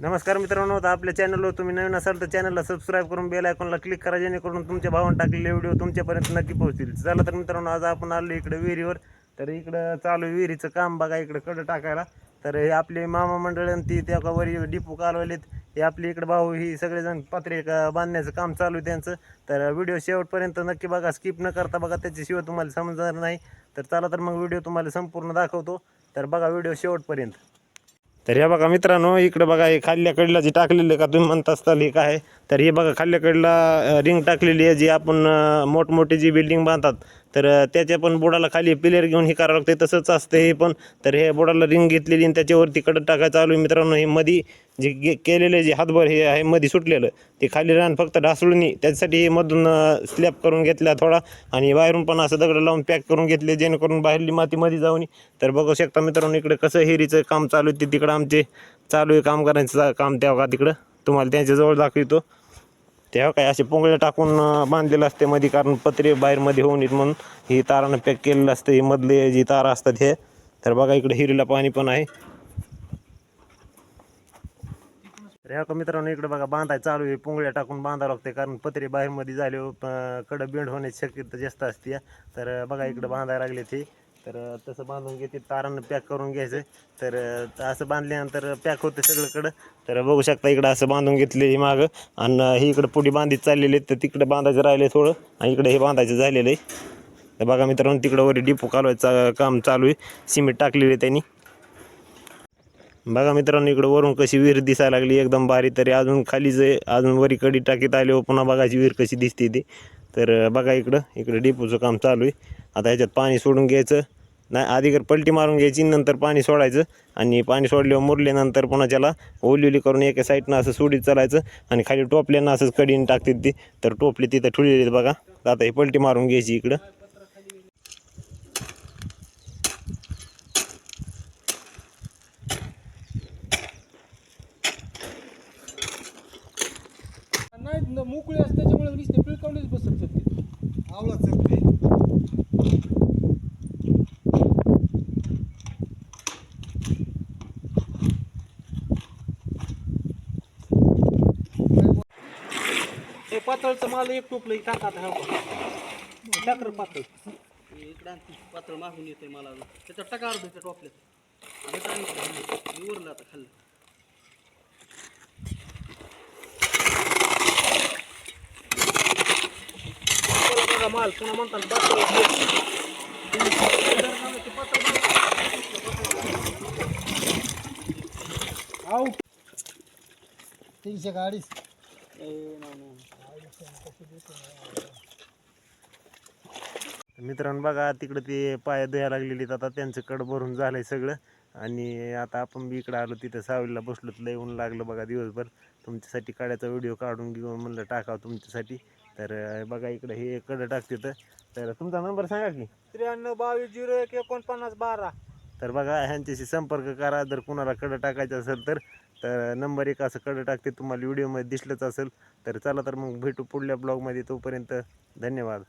नमस्कार मित्रांनो आता आपल्या चॅनलवर तुम्ही नवीन असाल तर चॅनलला सबस्क्राईब करून बेल आयकॉनला क्लिक करा जेणेकरून तुमच्या भावानं टाकलेले व्हिडिओ तुमच्यापर्यंत नक्की पोहोचतील. चला तर मित्रांनो आज आपण आलो इकडे विहिरीवर. तर इकडं चालू आहे विहिरीचं काम बघा इकडं कडं टाकायला. तर हे आपले मामा मंडळ आणि ती त्या का वरी डिपू कालवलेत. हे आपले इकडे भाऊ ही सगळेजण पत्रे का बांधण्याचं काम चालू आहे त्यांचं. तर व्हिडिओ शेवटपर्यंत नक्की बघा स्किप न करता बघा त्याच्याशिवाय तुम्हाला समजणार नाही. तर चला तर मग व्हिडिओ तुम्हाला संपूर्ण दाखवतो. तर बघा व्हिडिओ शेवटपर्यंत. तर हे बघा मित्रांनो इकडे बघा हे खाल्ल्या कडला जे टाकलेलं का तुम्ही म्हणत असताल हे काय आहे? तर हे बघा खाल्ल्या कडला रिंग टाकलेली आहे जी आपण मोठमोठी जी बिल्डिंग बांधतात तर त्याच्या पण बुडाला खाली प्लेअर घेऊन हे करावं लागते तसंच असतं हे पण. तर हे बुडाला रिंग घेतलेली आणि त्याच्यावरती कडं टाकायचं चालू आहे. मित्रांनो हे मधी जे गे केलेले जे हातभर हे आहे मध्ये सुटलेलं ते खाली रान फक्त ढासळून त्याच्यासाठी हे मधून स्लॅप करून घेतला थोडा आणि बाहेरून पण असं दगड लावून पॅक करून घेतले जेणेकरून बाहेरली माती मध्ये जाऊन तर बघू शकता मित्रांनो इकडे कसं हेरीचं काम चालू आहे ते तिकडं आमचे चालू आहे काम करायचं काम तेव्हा का तिकडं? तुम्हाला त्यांच्याजवळ दाखवितो. तेव्हा काय असे पोंगळे टाकून बांधलेलं असते मध्ये कारण पत्रे बाहेरमध्ये होऊन येत म्हणून ही तारानं पॅक केलेलं असतं. ही मधले जी तारा असतात हे. तर बघा इकडे हिरीला पाणी पण आहे. तर ह्या का मित्रांनो इकडे बघा बांधाय चालू आहे. पुंगळ्या टाकून बांधावं लागते कारण पत्रे बाहेरमध्ये झाले कडं बेंड होण्याची शक्यता जास्त असते तर बघा इकडे बांधायला लागले ते तर तसं बांधून घेते तारानं पॅक करून घ्यायचं. तर असं बांधल्यानंतर पॅक होतं सगळीकडं. तर बघू शकता इकडं असं बांधून घेतले ही मागं. आणि ही इकडं पुढे बांधित चाललेले आहेत तर तिकडं बांधायचं राहिले थोडं. आणि इकडे हे बांधायचं झालेलं आहे. तर बघा मित्रांनो तिकडं वरी डिपो कालवायचं काम चालू आहे. सिमेंट टाकलेले आहे त्यांनी. बघा मित्रांनो इकडं वरून कशी विहीर दिसायला लागली एकदम भारी. तरी अजून खाली आहे. अजून वरी कडी टाकीत आले हो, पुन्हा बघायची विहीर कशी दिसते ती. तर बघा इकडं इकडं डिपोचं काम चालू आहे. आता ह्याच्यात पाणी सोडून घ्यायचं. नाही आधी कर पलटी मारून घ्यायची नंतर पाणी सोडायचं आणि पाणी सोडल्यावर मुरल्यानंतर पुन्हा त्याला ओलिवली करून एका साईडनं असं सोडीत चालायचं आणि खाली टोपल्यानं असंच कडीनं टाकतात ती. तर टोपली तिथं आहेत बघा. आता ही पलटी मारून घ्यायची इकडं. मोकळे असते त्याच्यामुळे नुसते पिळकावलेच बसत आवळा पातळचं मला एक टोपलं हे टाका आता टाकर पातळ. इकडं आणखी पातळ मागून येते मला त्याच्यात टाका अर्ध त्या टोपल्यात. आणि नाही, मी उरलं आता खाल्लं. बघा माल पुन्हा म्हणतात पातळ तीनशे गाडीस मित्रांनो बघा तिकडं ते पाय द्यायला लागलेली आता त्यांचं कड भरून झालंय सगळं. आणि आता आपण बी इकडं आलो तिथं सावलीला बसलो लय ऊन लागलं बघा दिवसभर. तुमच्यासाठी काड्याचा व्हिडिओ काढून घेऊन म्हणलं टाकावं तुमच्यासाठी. तर बघा इकडं हे कडं टाकते तर तुमचा नंबर सांगा की. त्र्याण्णव बावीस झिरो एक एकोणपन्नास बारा. तर बघा ह्यांच्याशी संपर्क करा. जर कुणाला कडं टाकायचं असेल तर तर नंबर एक असं कडं टाकते तुम्हाला व्हिडिओमध्ये दिसलंच असेल. तर चला तर मग भेटू पुढल्या ब्लॉगमध्ये तोपर्यंत धन्यवाद.